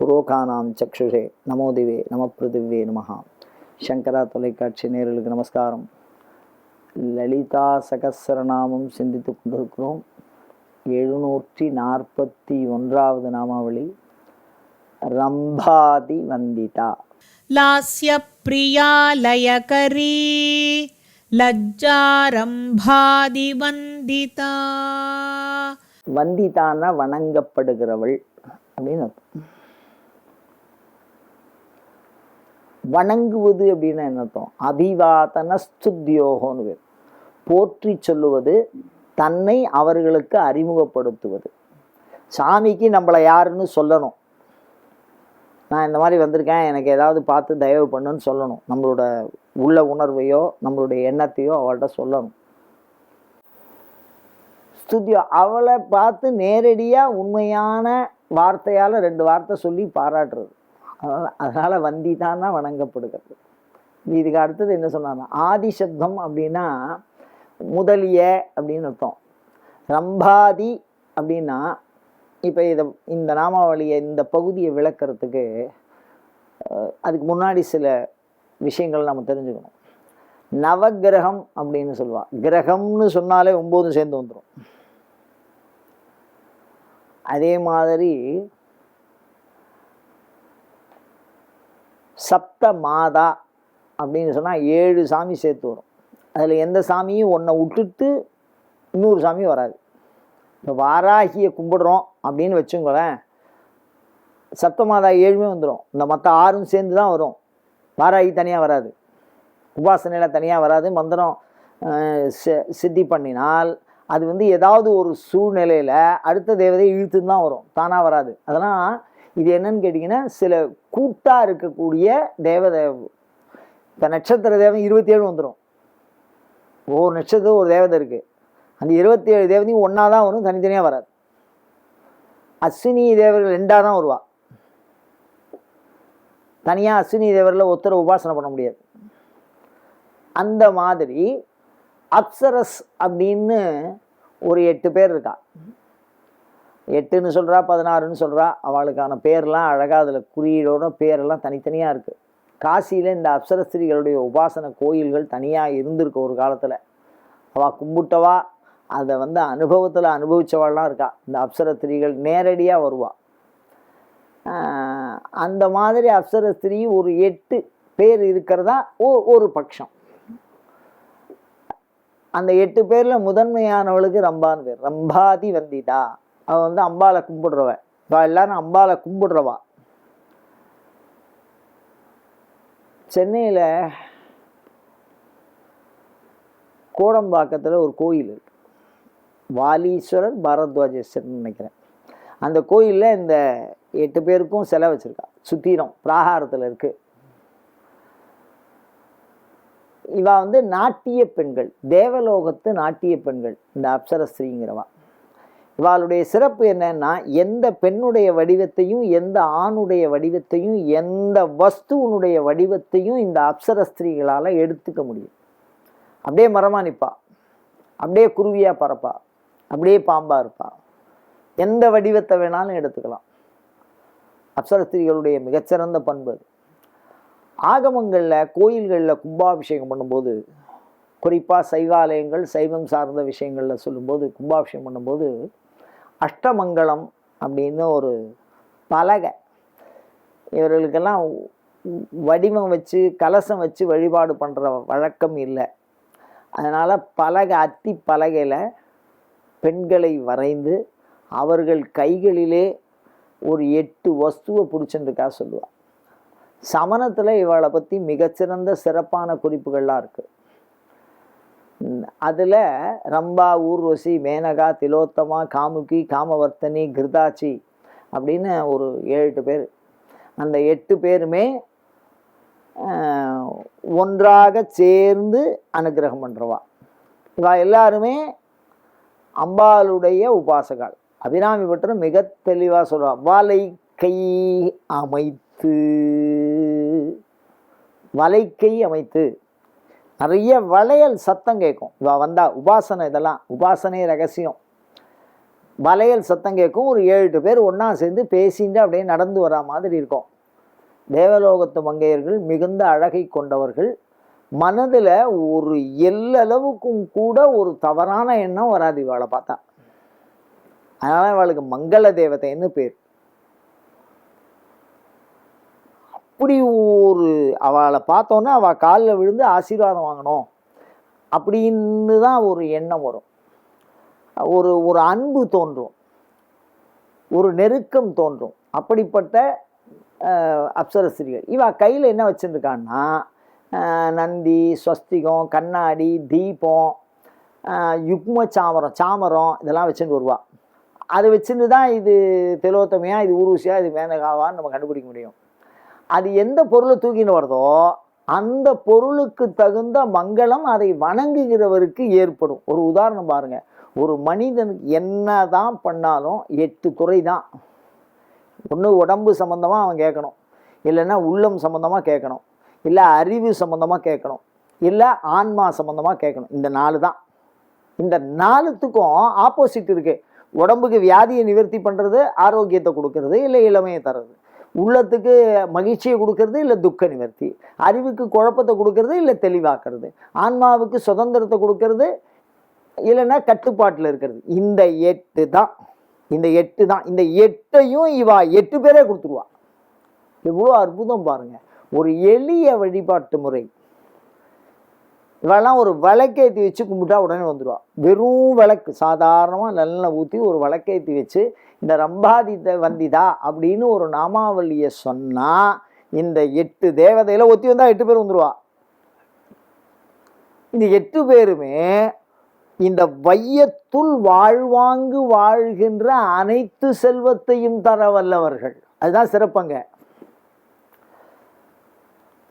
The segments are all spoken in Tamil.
புரோகானாம் சக்ஷுஷே நமோதிவே நம பிருதிவே நமகா சங்கரா தொலைக்காட்சி நேரலுக்கு நமஸ்காரம். லலிதா சகசரநாமம் சிந்தித்து கொண்டிருக்கிறோம். எழுநூற்றி நாற்பத்தி ஒன்றாவது நாமாவளி. ரம்பாதி வந்திதா. லாஸ்ய பிரியா லயகரி லஜ்ஜாரம்பாதி வந்திதா. வந்திதான்னா வணங்கப்படுகிறவள். அப்படின்னு வணங்குவது அப்படின்னு என்ன அர்த்தம்? அபிவாதன ஸ்துத்யோகம்னு பேர். போற்றி சொல்லுவது தன்னை அவர்களுக்கு அறிமுகப்படுத்துவது. சாமிக்கு நம்மளை யாருன்னு சொல்லணும். நான் இந்த மாதிரி வந்திருக்கேன் எனக்கு ஏதாவது பார்த்து தயவு பண்ணுன்னு சொல்லணும். நம்மளோட உள்ள உணர்வையோ நம்மளுடைய எண்ணத்தையோ அவள்கிட்ட சொல்லணும். ஸ்துதியோ அவளை பார்த்து நேரடியாக உண்மையான வார்த்தையால் ரெண்டு வார்த்தை சொல்லி பாராட்டுறது. அதனால் அதனால் வந்தி தான் வணங்கப்படுகிறது. இதுக்கு அடுத்தது என்ன சொன்னாங்க ஆதிசப்தம் அப்படின்னா முதலிய அப்படின்னு அர்த்தம். ரம்பாதி அப்படின்னா இப்போ இதை இந்த நாமாவளியை இந்த பகுதியை விளக்கிறதுக்கு அதுக்கு முன்னாடி சில விஷயங்கள் நம்ம தெரிஞ்சுக்கணும். நவக்கிரகம் அப்படின்னு சொல்லுவாள் கிரகம்னு சொன்னாலே ஒம்போதும் சேர்ந்து வந்துடும் அதே மாதிரி சப்த மாதா அப்படின்னு சொன்னால் ஏழு சாமி சேர்த்து வரும். அதில் எந்த சாமியும் ஒன்றை விட்டுட்டு இன்னொரு சாமி வராது. இப்போ வாராகியை கும்பிடுறோம் அப்படின்னு வச்சுங்களேன் சப்தமாதா ஏழுமே வந்துடும் இந்த மற்ற ஆறும் சேர்ந்து தான் வரும். வாராகி தனியாக வராது. உபாசனையில் தனியாக வராது. மந்திரம் சித்தி பண்ணினால் அது வந்து ஏதாவது ஒரு சூழ்நிலையில் அடுத்த தேவதையை இழுத்துன்னு தான் வரும். தானாக வராது. அதெல்லாம் இது என்னன்னு கேட்டிங்கன்னா சில கூட்டாக இருக்கக்கூடிய தேவதை இப்போ நட்சத்திர தேவதை இருபத்தி ஏழு வந்துடும் ஒவ்வொரு நட்சத்திரம் ஒரு தேவதை இருக்குது அந்த இருபத்தி ஏழு தேவதையும் ஒன்றா தான் வரும் தனித்தனியாக வராது. அஸ்வினி தேவர்கள் ரெண்டாக தான் வருவா. தனியாக அஸ்வினி தேவரில் ஒருத்தரை உபாசனை பண்ண முடியாது. அந்த மாதிரி அப்சரஸ் அப்படின்னு ஒரு எட்டு பேர் இருக்கா. எட்டுன்னு சொல்கிறா பதினாறுன்னு சொல்கிறா அவளுக்கான பேர்லாம் அழகாக அதில் குறியீடோட பேரெல்லாம் தனித்தனியாக இருக்குது காசியில் இந்த அப்சரஸ்திரிகளுடைய உபாசன கோயில்கள் தனியாக இருந்திருக்கு ஒரு காலத்தில். அவள் கும்பிட்டவா அதை வந்து அனுபவத்தில் அனுபவித்தவாள்லாம் இருக்கா. இந்த அப்சரஸ்திரிகள் நேரடியாக வருவாள் அந்த மாதிரி அப்சரஸ்திரி ஒரு எட்டு பேர் இருக்கிறதா ஓ ஒரு பட்சம். அந்த எட்டு பேரில் முதன்மையானவளுக்கு ரம்பான்னு பேர். ரம்பாதி வந்திதா. அவள் வந்து அம்பாவை கும்பிடுறவன் இப்போ எல்லாரும் அம்பாவை கும்பிடுறவா. சென்னையில் கோடம்பாக்கத்தில் ஒரு கோயில் இருக்கு. வாலீஸ்வரர் பாரத்வாஜேஸ்வரர்னு நினைக்கிறேன். அந்த கோயிலில் இந்த எட்டு பேருக்கும் செலை வச்சுருக்கா. சுத்திரம் பிராகாரத்தில் இருக்குது இவா வந்து நாட்டிய பெண்கள் தேவலோகத்து நாட்டிய பெண்கள் இந்த அப்சரஸ்ரீங்கிறவா. இவாளுடைய சிறப்பு என்னன்னா எந்த பெண்ணுடைய வடிவத்தையும் எந்த ஆணுடைய வடிவத்தையும் எந்த வஸ்துவனுடைய வடிவத்தையும் இந்த அப்சரஸ்திரீகளால் எடுத்துக்க முடியும். அப்படியே மரமா நிற்பா அப்படியே குருவியாக பறப்பா. அப்படியே பாம்பா இருப்பா. எந்த வடிவத்தை வேணாலும் எடுத்துக்கலாம். அப்சரஸ்திரிகளுடைய மிகச்சிறந்த பண்பு அது. ஆகமங்களில் கோயில்களில் கும்பாபிஷேகம் பண்ணும்போது குறிப்பாக சைவாலயங்கள் சைவம் சார்ந்த விஷயங்களில் சொல்லும்போது கும்பாபிஷேகம் பண்ணும்போது அஷ்டமங்கலம் அப்படின்னு ஒரு பலகை. இவர்களுக்கெல்லாம் வடிவம் வச்சு கலசம் வச்சு வழிபாடு பண்ணுற வழக்கம் இல்லை. அதனால் பலகை அத்தி பலகையில் பெண்களை வரைந்து அவர்கள் கைகளிலே ஒரு எட்டு வஸ்துவை பிடிச்சிருந்துக்கா சொல்லுவாள் சமணத்தில் இவளை பற்றி மிகச்சிறந்த சிறப்பான குறிப்புகள்லாம் இருக்குது அதில் ரம்பா ஊர்வசி மேனகா திலோத்தமா காமுகி காமவர்த்தனி கிருதாச்சி அப்படின்னு ஒரு ஏழு பேர். அந்த எட்டு பேருமே ஒன்றாக சேர்ந்து அனுக்கிரகம் பண்ணுறவா இவா எல்லாருமே அம்பாளுடைய உபாசகாள். அபிராமி பட்டர் மிக தெளிவாக சொல்றா வலை கை அமைத்து வலைக்கை அமைத்து நிறைய வளையல் சத்தம் கேட்கும். இவ வந்தா உபாசனை இதெல்லாம் உபாசனை ரகசியம். வளையல் சத்தம் கேட்கும். ஒரு ஏழு எட்டு பேர் ஒன்றா சேர்ந்து பேசிட்டு அப்படியே நடந்து வரா மாதிரி இருக்கும். தேவலோகத்து மங்கையர்கள் மிகுந்த அழகை கொண்டவர்கள். மனதில் ஒரு எல்லளவுக்கும் கூட ஒரு தவறான எண்ணம் வராது இவளை பார்த்தா. அதனால் இவளுக்கு மங்கள தேவதைன்னு பேர். அப்படி ஒரு அவளை பார்த்தோன்னே அவள் காலில் விழுந்து ஆசீர்வாதம் வாங்கணும் அப்படின்னு தான் ஒரு எண்ணம் வரும். ஒரு ஒரு அன்பு தோன்றும். ஒரு நெருக்கம் தோன்றும். அப்படிப்பட்ட அஹ், அப்சரஸ்திரிகள். கையில் என்ன வச்சுருக்கான்னா நந்தி ஸ்வஸ்திகம் கண்ணாடி தீபம் யுக்ம சாமரம் சாமரம் இதெல்லாம் வச்சுட்டு வருவா. அதை வச்சுட்டு தான் இது தெலோத்தமையாக இது ஊர்வசியா இது மேனகாவான்னு நம்ம கண்டுபிடிக்க முடியும். அது எந்த பொருளை தூக்கின்னு வருதோ அந்த பொருளுக்கு தகுந்த மங்களம் அதை வணங்குகிறவருக்கு ஏற்படும். ஒரு உதாரணம் பாருங்க. ஒரு மனிதனுக்கு என்ன தான் பண்ணாலும் எட்டு துறை தான். ஒன்று உடம்பு சம்மந்தமாக அவன் கேட்கணும். இல்லைன்னா உள்ளம் சம்மந்தமாக கேட்கணும். இல்லை அறிவு சம்மந்தமாக கேட்கணும். இல்லை ஆன்மா சம்மந்தமாக கேட்கணும். இந்த நாலு தான். இந்த நாலுத்துக்கும் ஆப்போசிட் இருக்குது உடம்புக்கு வியாதியை நிவர்த்தி பண்ணுறது ஆரோக்கியத்தை கொடுக்கறது இல்லை இளமையை தர்றது. உள்ளத்துக்கு மகிழ்ச்சியை கொடுக்கறது இல்லை துக்க நிவர்த்தி? அறிவுக்கு குழப்பத்தை கொடுக்கறது இல்லை தெளிவாக்குறது? ஆன்மாவுக்கு சுதந்திரத்தை கொடுக்கறது இல்லைன்னா கட்டுப்பாட்டில் இருக்கிறது. இந்த எட்டு தான். இந்த எட்டு தான். இந்த எட்டையும் இவா எட்டு பேரே கொடுத்துருவா. எவ்வளோ அற்புதம் பாருங்க. ஒரு எளிய வழிபாட்டு முறை. இவெல்லாம் ஒரு விளக்கேற்றி வச்சு கும்பிட்டா உடனே வந்துடுவா வெறும் விளக்கு சாதாரணமாக நல்லெண்ணெய் ஊற்றி ஒரு விளக்கேற்றி வச்சு இந்த ரம்பாதித்த வந்திதா அப்படின்னு ஒரு நாமாவளியை சொன்னால் இந்த எட்டு தேவதையில் ஒத்தி வந்தால் எட்டு பேர் வந்துடுவா இந்த எட்டு பேருமே இந்த வையத்துள் வாழ்வாங்கு வாழ்கின்ற அனைத்து செல்வத்தையும் தர வல்லவர்கள். அதுதான் சிறப்பங்க.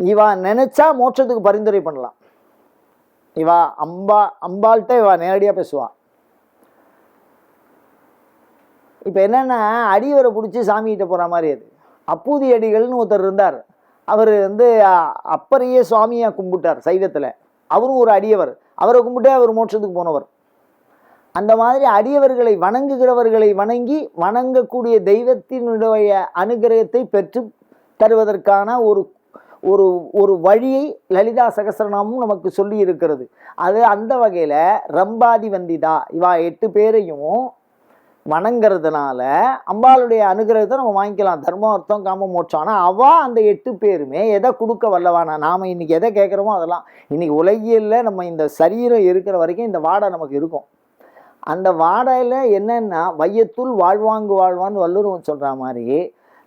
இவா நினைச்சா மோட்சத்துக்கு பரிந்துரை பண்ணலாம். இவா அம்பா அம்பாள்கிட்ட இவா நேரடியாக பேசுவா. இப்போ என்னென்னா அடிவரை பிடிச்சி சாமிகிட்ட போகிற மாதிரி அது. அப்பூதி அடிகள்னு ஒருத்தர் இருந்தார். அவர் வந்து அப்பறையே சுவாமியாக சுவாமியை கும்பிட்டார் சைவத்தில். அவரும் ஒரு அடியவர். அவரை கும்பிட்டே அவர் மோட்சத்துக்கு போனவர். அந்த மாதிரி அடியவர்களை வணங்குகிறவர்களை வணங்கி வணங்கக்கூடிய தெய்வத்தினுடைய அனுகிரகத்தை பெற்று தருவதற்கான ஒரு ஒரு ஒரு வழியை லலிதா சகசரநாமும் நமக்கு சொல்லி இருக்கிறது அது அந்த வகையில் ரம்பாதி வந்திதா இவா எட்டு பேரையும் வணங்குறதுனால அம்பாளுடைய அனுகிரகத்தை நம்ம வாங்கிக்கலாம். தர்மம் அர்த்தம் காம மோட்சம். ஆனால் அவள் அந்த எட்டு பேருமே எதை கொடுக்க வல்லவானா? நாம் இன்றைக்கி எதை கேட்குறோமோ அதெல்லாம். இன்னைக்கு உலகியலில் நம்ம இந்த சரீரம் இருக்கிற வரைக்கும் இந்த வாடை நமக்கு இருக்கும். அந்த வாடையில் என்னென்னா வையத்துள் வாழ்வாங்கு வாழ்வான்னு வள்ளுவன் சொல்கிற மாதிரி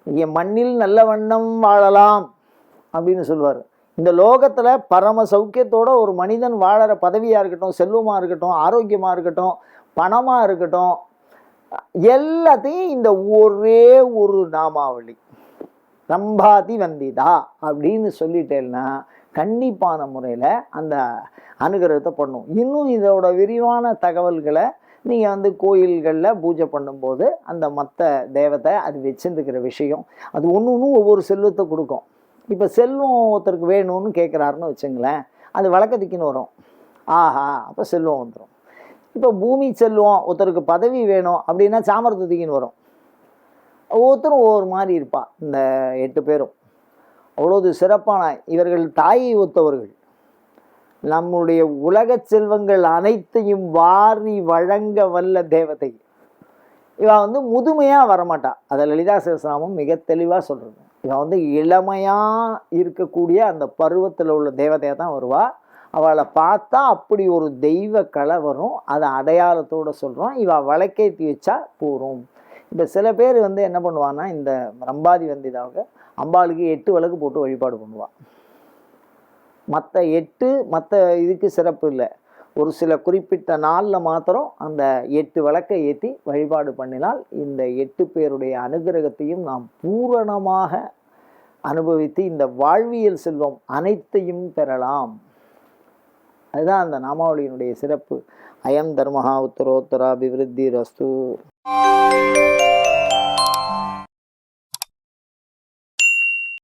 இங்கே மண்ணில் நல்ல வண்ணம் வாழலாம். அப்படின்னு சொல்லுவார். இந்த லோகத்தில் பரம சௌக்கியத்தோட ஒரு மனிதன் வாழற பதவியாக இருக்கட்டும் செல்வமாக இருக்கட்டும் ஆரோக்கியமாக இருக்கட்டும் பணமாக இருக்கட்டும் எல்லாத்தையும் இந்த ஒரே ஒரு நாமாவளி. ரம்பாதி வந்திதா அப்படின்னு சொல்லிட்டேன்னா கண்டிப்பான முறையில் அந்த அனுகிரகத்தை பண்ணும். இன்னும் இதோட விரிவான தகவல்களை நீங்கள் வந்து கோயில்களில் பூஜை பண்ணும்போது அந்த மற்ற தேவத்தை அது வச்சுருந்துக்கிற விஷயம். அது ஒன்று ஒன்றும் ஒவ்வொரு செல்வத்தை கொடுக்கும். இப்போ செல்வம் ஒருத்தருக்கு வேணும்னு கேட்குறாருன்னு வச்சுங்களேன் அது வழக்கத்துக்குன்னு வரும். ஆஹா அப்போ செல்வம் வந்துடும் இப்போ பூமி செல்வம் ஒருத்தருக்கு பதவி வேணும் அப்படின்னா சாமர்த்தத்துக்குன்னு வரும். ஒவ்வொருத்தரும் ஒவ்வொரு மாதிரி இருப்பா இந்த எட்டு பேரும். அவ்வளோது சிறப்பான இவர்கள் தாயை ஒத்தவர்கள். நம்முடைய உலக செல்வங்கள் அனைத்தையும் வாரி வழங்க வல்ல தேவதை. இவன் வந்து முதுமையாக வரமாட்டா. அதை லலிதா சகஸ்ரநாமம் மிக தெளிவாக சொல்கிறது இவன் வந்து இளமையாக இருக்கக்கூடிய அந்த பருவத்தில் உள்ள தேவதையாக தான் வருவாள் அவளை பார்த்தா அப்படி ஒரு தெய்வ கலை வரும். அதை அடையாளத்தோடு சொல்கிறோம் இவள் வழக்கேற்றி வச்சா போகும் இப்போ சில பேர் வந்து என்ன பண்ணுவான்னா இந்த ரம்பாதி வந்திதாக அம்பாளுக்கு எட்டு விளக்கு போட்டு வழிபாடு பண்ணுவாள் மற்ற எட்டு மற்ற இதுக்கு சிறப்பு இல்லை. ஒரு சில குறிப்பிட்ட நாளில் மாத்திரம் அந்த எட்டு விளக்கை ஏற்றி வழிபாடு பண்ணினால் இந்த எட்டு பேருடைய அனுகிரகத்தையும் நாம் பூரணமாக அனுபவித்து இந்த வாழ்வியல் செல்வம் அனைத்தையும் பெறலாம். அதுதான் அந்த நாமாவளியினுடைய சிறப்பு. அயம் தர்மஹா உத்தரோத்தரா அபிவிருத்தி ரஸ்து